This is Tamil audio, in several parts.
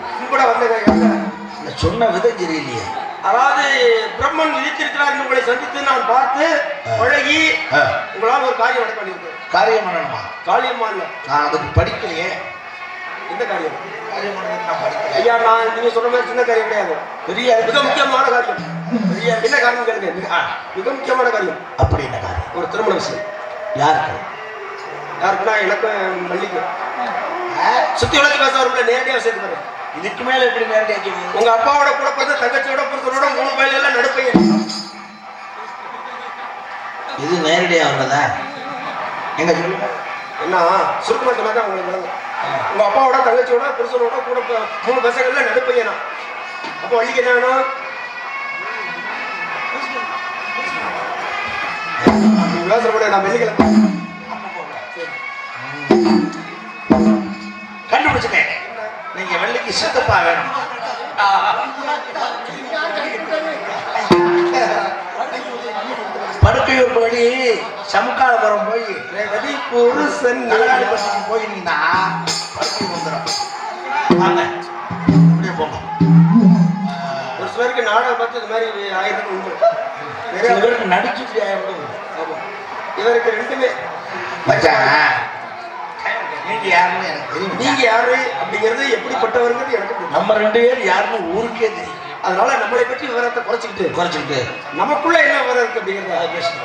கும்பிட வந்தேங்க இந்த சொன்ன விதம் சரியில்லையே அதாவது பிரம்மன் விதித்திருக்கிறார் உங்களை சந்தித்து நான் பார்த்து பழகி உங்களால் ஒரு காரியம் நடக்க வேண்டியிருக்கு காரியம் பண்ணணுமா? காளியம்மா இல்ல நான் அதுக்கு படிக்கலையே. எந்த காரியம்? காரியம் நான் படிக்கல ஐயா நான் நீங்க சொன்ன மாதிரி சின்ன காரியம் கிடையாது. பெரிய மிக முக்கியமான காரியம். பெரிய என்ன காரியம் கேளுங்க. மிக- முக்கியமான காரியம். அப்படி என்ன காரியம்? ஒரு திருமண விஷயம். யாருக்கு? யாருக்குன்னா எனக்கும் மல்லிக்கு சுத்தி உலகத்து பேச வரும்ல நேரடியாக விஷயத்துக்கு இதுக்கு மேல எப்படி நேரடியா கேட்குது உங்க அப்பாவோட கூட பிறந்த தங்கச்சியோட புருஷனோட மூணு பயில எல்லாம் நடுப்பையன். இது நேரடியா வர்றதா எங்க சொல்லுங்க என்ன சுருக்கமா சொன்னா உங்களுக்கு விளங்கும் உங்க அப்பாவோட தங்கச்சியோட புருஷனோட கூட மூணு பசங்கள்ல நடுப்பையனா? அப்போ வள்ளிக்கு என்ன வேணும்? நான் வெள்ளிக்கிழமை. கண்டுபிடிச்சிட்டேன். வெள்ளிக்கு சித்தப்பா வேணும். படுக்கையூர் வழி சமுக்காலபுரம் போய் ரேவதி புருஷன் பட்டிக்கு போயிருந்தீங்கன்னா படுக்கை வந்துடும் வாங்க அப்படியே ஒரு சிலருக்கு நாடகம் பார்த்து இது மாதிரி ஆயிரத்துக்கு உண்டு. நிறைய பேருக்கு நடிச்சு ஆமா. இவருக்கு ரெண்டுமே. மச்சான் நீங்க யாருன்னு எனக்கு தெரியும். நீங்க யாரு அப்படிங்கிறது எப்படிப்பட்டவருங்கிறது எனக்கு நம்ம ரெண்டு பேர் யாருன்னு ஊருக்கே தெரியும். அதனால நம்மளை பற்றி விவரத்தை குறைச்சிக்கிட்டு குறைச்சிக்கிட்டு. நமக்குள்ள என்ன விவரம் இருக்கு அப்படிங்கிறத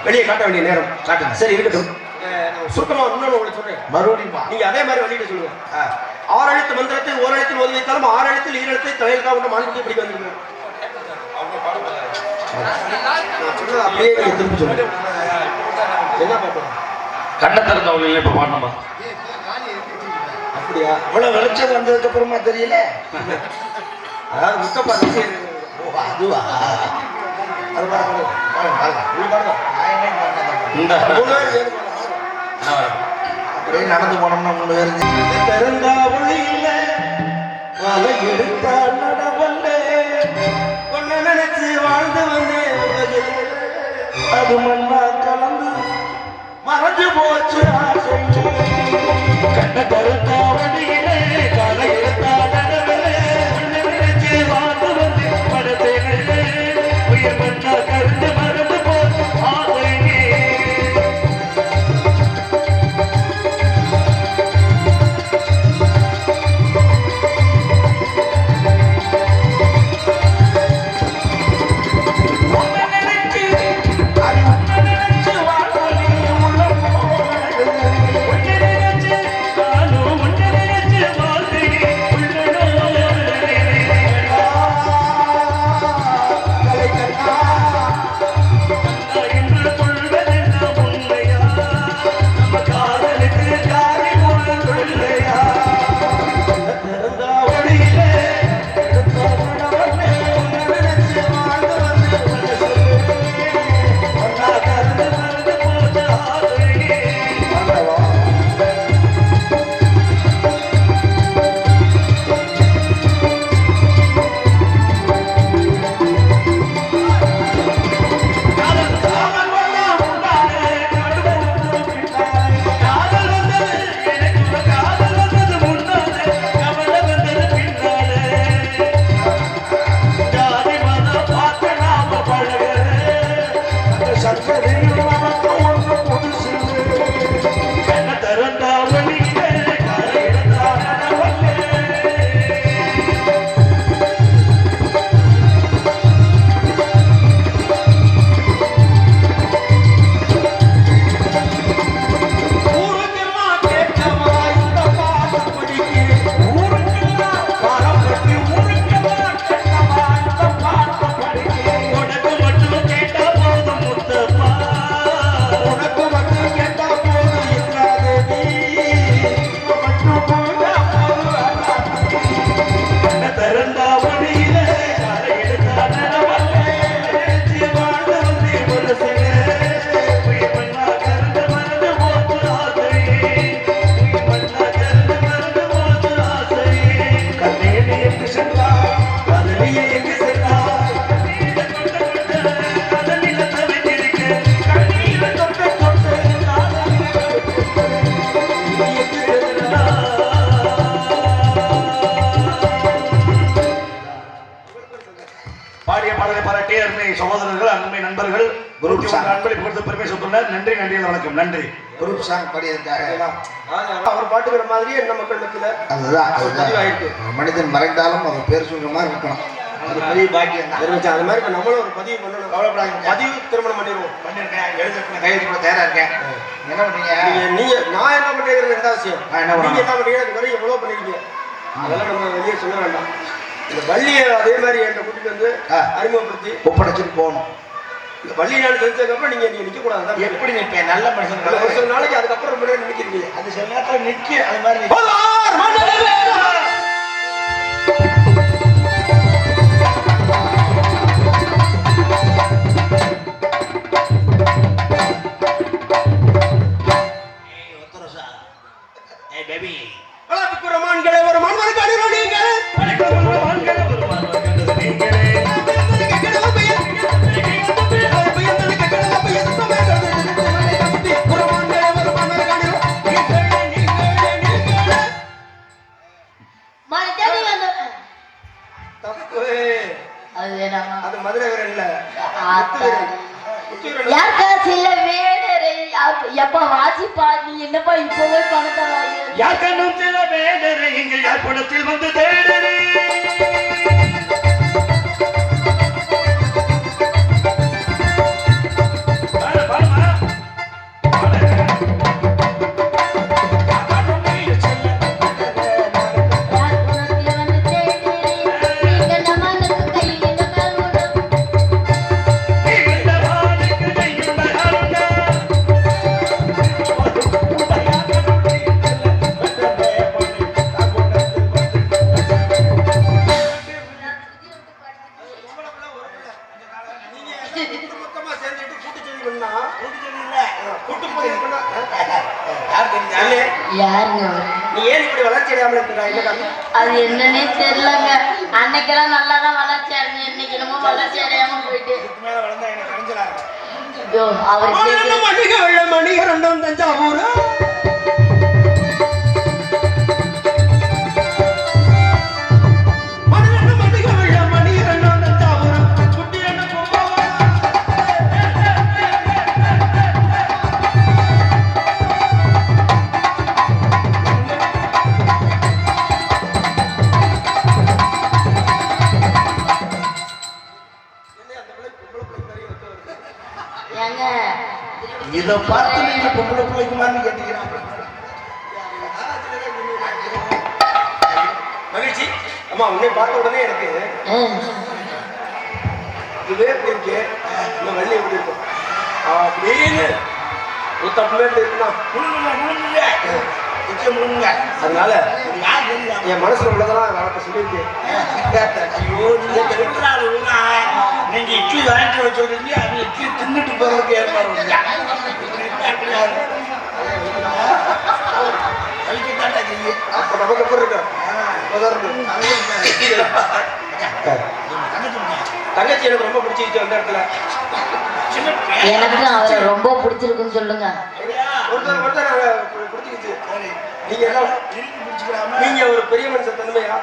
வெளியே காட்ட வேண்டிய நேரம். காட்டுங்க. சரி இருக்கட்டும். சுருக்கமா இன்னொன்று உங்களுக்கு சொல்றேன். மறுபடியும். நீங்க அதே மாதிரி வெளியிட்டு சொல்லுங்க. ஆ. ஆறு எழுத்து மந்திரத்தை ஓர் எழுத்தில் ஓதி வைத்தாலும் ஆறு எழுத்தில் ஈரெழுத்தை தலையில் தான் கொண்டு மாநிலத்தை நான் சொல்றது அப்படியே திருப்பி சொல்லுங்க. என்ன பார்த்தோம் கண்ணை திறந்த ஒளியில் இப்போ பாடணுமா அப்படியா? இவ்வளவு வெளிச்சம் வந்ததுக்கு அப்புறமா தெரியல. அதாவது முத்தப்பா ஓ அதுவா? அது. அப்படியே நடந்து போனோம்னா மூணு பேர் திறந்தாவளி இல்ல. வலை எடுத்தா நடவல்ல உன்னை நினைச்சு வாழ்ந்து வந்தேன். அது மண்ணா கலந்து மறைஞ்சு போச்சு கண்ணை திறந்த நண்பர்கள் குரு குரு சாமி. அன்பளை புகழ்ந்து பெருமை சொல்லுனர் நன்றி நன்றி வணக்கம் நன்றி. குரூப் சாங் பாடியதுக்காக அவர் பாட்டுக்கிற மாதிரியே நம்ம மக்கள் மத்தியில? அதுதான். அதுதான். மனிதன் மறைந்தாலும் அவன் பேர் சொல்ற மாதிரி இருக்கணும். அது பெரிய பாக்கியம் தான். அது மாதிரி இப்ப நம்மளும் ஒரு பதிவு பண்ணணும். கவலைப்படாதீங்க. பதிவு திருமணம் பண்ணிடுவோம். பண்ணிருக்கேன் எழுதுறேன் கையெழுத்து கூட தயாரா இருக்கேன். என்ன பண்ணீங்க? நீங்க நீங்க நான் என்ன பண்ணிருக்கிறது ரெண்டாவது விஷயம். நான் என்ன என்ன பண்ணீங்க அது வரை எவ்வளவு பண்ணிருக்கீங்க. அதெல்லாம் நம்ம வெளியே சொல்ல வேண்டாம். இந்த வள்ளியை அதே மாதிரி என்கிட்ட கூட்டிட்டு வந்து. அறிமுகப்படுத்தி ஒப்படைச்சிட்டு போகணும். நான் செஞ்சதுக்கு அப்புறம் நீங்க நீங்க நிக்க கூடாது எப்படி நிற்பேன் நல்ல ஒரு மனுஷன் சில நாளைக்கு அதுக்கப்புறம் ரொம்ப நேரம் நிக்கிறீங்க அது சில நேரத்தில் நிற்க அது மாதிரி நிக்க. வளர்ப்புக்கு ஒரு மான்களே ஒரு மான்களுக்கு அணிவடிங்கள் மதுரை யாருக்கா சில வேடரை எப்ப வாசிப்பா? நீ என்னப்பா இப்பவே பணத்தை யார் கண்ணும் சில வேடரை? இங்கு யார் படத்தில் வந்து தேடரே அது என்னன்னே தெரியலங்க. அன்னைக்கெல்லாம் நல்லா தான் வளர்ச்சி அடைஞ்சு இன்னைக்கு என்னமோ வளர்ச்சி அடையாம போயிட்டு. அவர் கேக்குறது மணிக வெள்ள மணிகரண்டம் தஞ்சாவூர். அம்மா உன்னை பார்த்த உடனே எனக்கு இதுவே இருக்கு இந்த வள்ளி எப்படி இருக்கும் அப்படின்னு உத்தப்பமே எப்படி இருக்குன்னா முழுங்குங்க, முழுங்குங்க. நிச்சயம் முழுங்குங்க. அதனால? என் மனசுல உள்ளதெல்லாம் அவர்கிட்ட சொல்லியிருக்கேன் ஐயோ, நீங்க ஆளுங்களா? நீங்க இட்லி வாங்கிட்டு வச்சு விடுறீங்க, அது இட்லி தின்னுட்டு போறதுக்கு ஏற்பாடு இருக்கும்? செய்யும். அப்ப நமக்கு எப்படி இருக்கு உதாரணத்துக்கு. அது என்ன? தங்கச்சி எனக்கு ரொம்ப பிடிச்சிருச்சு அந்த இடத்துல. எனக்கும் அவரை ரொம்ப பிடிச்சிருக்குன்னு சொல்லுங்க? ஒருத்தர் ஒருத்தர் சரி. நீங்க? நீங்க ஒரு பெரிய மனுஷன் தன்மையா?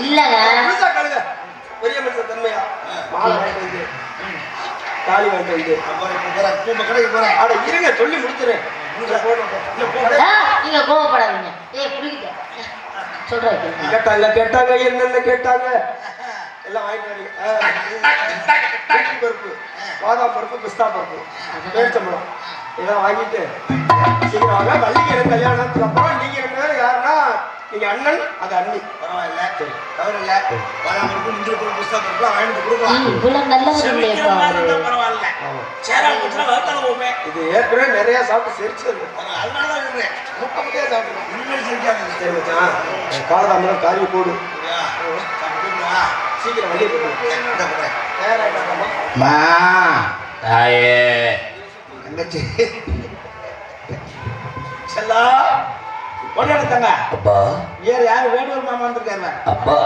இல்லங்க. பெரிய மனுஷன் தன்மையா? தாலி வாங்கிட்டு வந்து. போறேன். அட இருங்க சொல்லி முடிச்சிடுறேன். நீங்க கோவப்படாதீங்க. ஏய் புரியுது? சொல்றேன். கேட்டாங்க கேட்டாங்க என்னென்ன கேட்டாங்க? எல்லாம் வாங்கிட்டு பருப்பு. பாதாம் பருப்பு பிஸ்தா பருப்பு. பேரிச்சம்பழம் இதெல்லாம் வாங்கிட்டு. சீக்கிரம் வாங்க. வள்ளிக்கு எனக்கு கல்யாணத்துக்கு அப்புறம் நீங்க யாருன்னா நீங்க அண்ணன் அது அண்ணி பரவாயில்ல. தவறு இல்ல. பாதாம் பருப்பு, முந்திரி பருப்பு, பிஸ்தா பருப்புலாம் வாங்கிட்டு கொடுக்கலாம். ம், இவ்வளவு நல்லவர் செமிக்கிற இல்லையப்பா மாதிரி அவரு இருந்தா பரவாயில்ல. சேரா போச்சுன்னா வறுத்தாலும் போமே. இது ஏற்கனவே நிறைய சாப்பிட்டு சிரிச்சது அதனாலதான் சொல்றேன். முட்டை முட்டையா சாப்பிடுறோம் இனிமேல் சிரிக்காதீங்க. சரி மச்சான் காலதாமரம் காரி போடு? சீக்கிரம் வள்ளி போடு இந்த போறேன். நேராயிட்டாங்கம்மா மா தாயே தங்கச்சி செல்லா ஒன்னு எடுத்தாங்க அப்பா. வேற யாரு வேடுவர் மாமா வந்திருக்காரு அப்பா.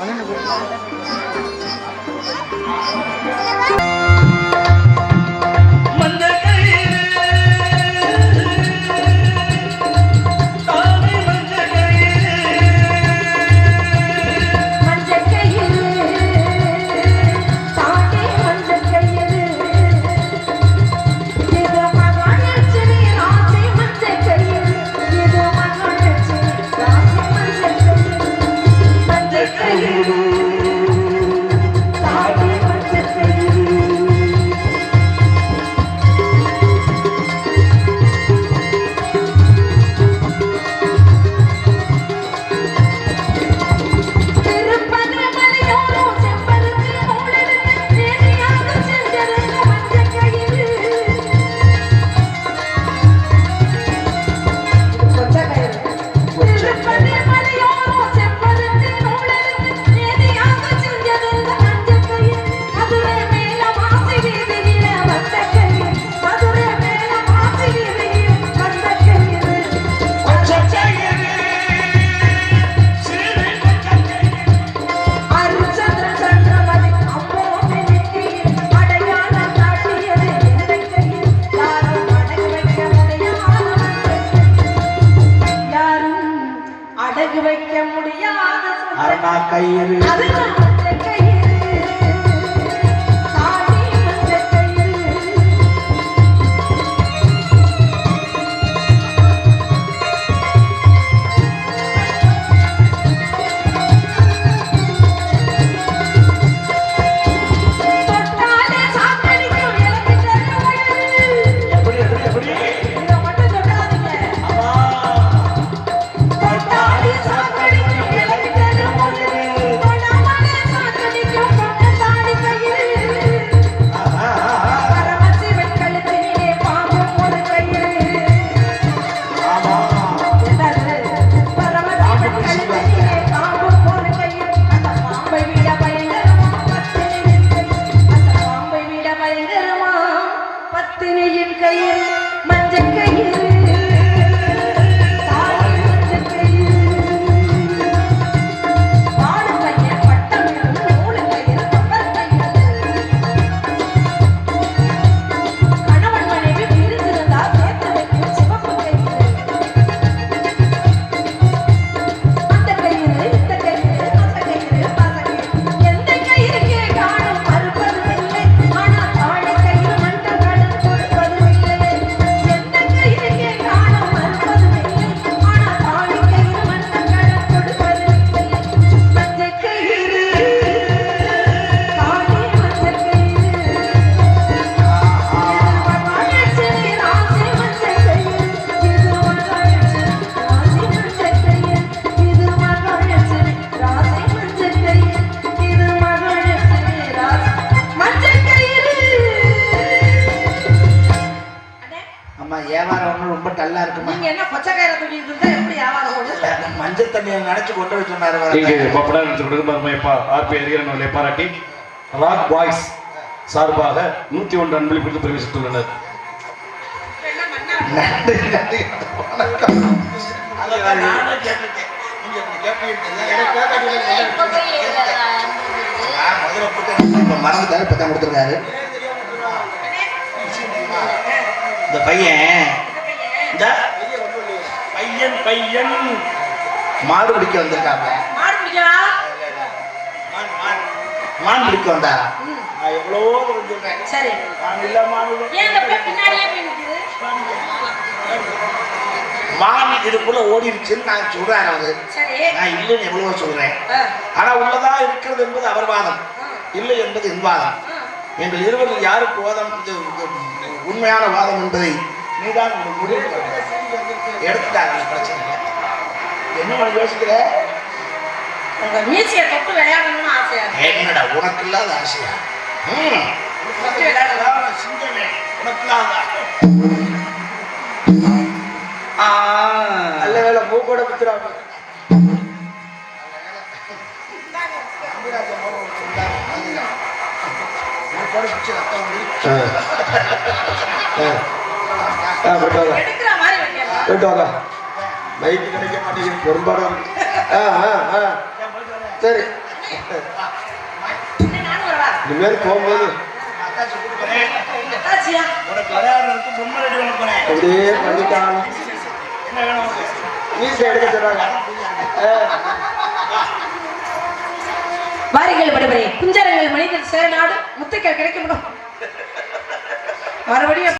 அண்ணனுக்கு கயிறு அம்மா வியாபாரம் ரொம்ப டல்லா இருக்குமா நீங்க என்ன பச்சை கயிறை தூக்கிட்டு இருந்தா எப்படி வியாபாரம் ஓடுது மஞ்சள் தண்ணியை நினைச்சு கொண்டு வர சொன்னாரு. இங்கு பப்படா நினைச்சு கொடுக்கும் ஆர்பி அறிகிறவர்களை பாராட்டி. ராக் பாய்ஸ் சார்பாக நூத்தி ஒன்று பிரவேசித்துள்ளனர். முதல்ல கொடுத்தேன். இப்ப மறந்துட்டாரு, இப்ப தான் கொடுத்திருக்காரு. இந்த பையன். இந்த பையன் பையன் மாடு பிடிக்க வந்திருக்காங்க. மாடு பிடிக்கலாம் மான் பிடிக்க வந்தாரா நான் எவ்வளவோ சொல்றேன். சரி. நான் இல்ல மான் பின்னாடியே மான் இதுக்குள்ள ஓடிடுச்சுன்னு நான் சொல்றேன் அவரு. நான் இல்லைன்னு எவ்வளவோ சொல்றேன். ஆனா உள்ளதா இருக்கிறது என்பது அவர் வாதம். இல்லை என்பது என் வாதம். எங்கள் இருவரில் யாருக்கு வாதம் இது உண்மையான வாதம் என்பதை நீதான் முடிவு. எடுத்துட்டாங்க பிரச்சனை இல்லை. என்ன பண்ண யோசிக்கிற? மீசையை தொட்டு விளையாடணும்னு ஆசையா என்னடா உனக்கு இல்லாத ஆசையா? சிங்கமே உனக்கு இல்லாத ஆ. நல்ல வேலை மூக்கோட குத்துறாங்க. உனக்கோட பிடிச்ச ரத்தம் போயிட்டு வாங்க மைக்கு கிடைக்க மாட்டேங்குது பெரும்பாலும். ஆ ஆ ஆ. சரி. இனிமேல் போகும்போது அத்தாச்சி கூட்டு போறேன். ஆச்சியா உனக்கு ஆ. வாரிகள் படுபரே குஞ்சரங்கள் மனிதன் சேரநாடு முத்துக்கள் கிடைக்கும் மறுபடியும்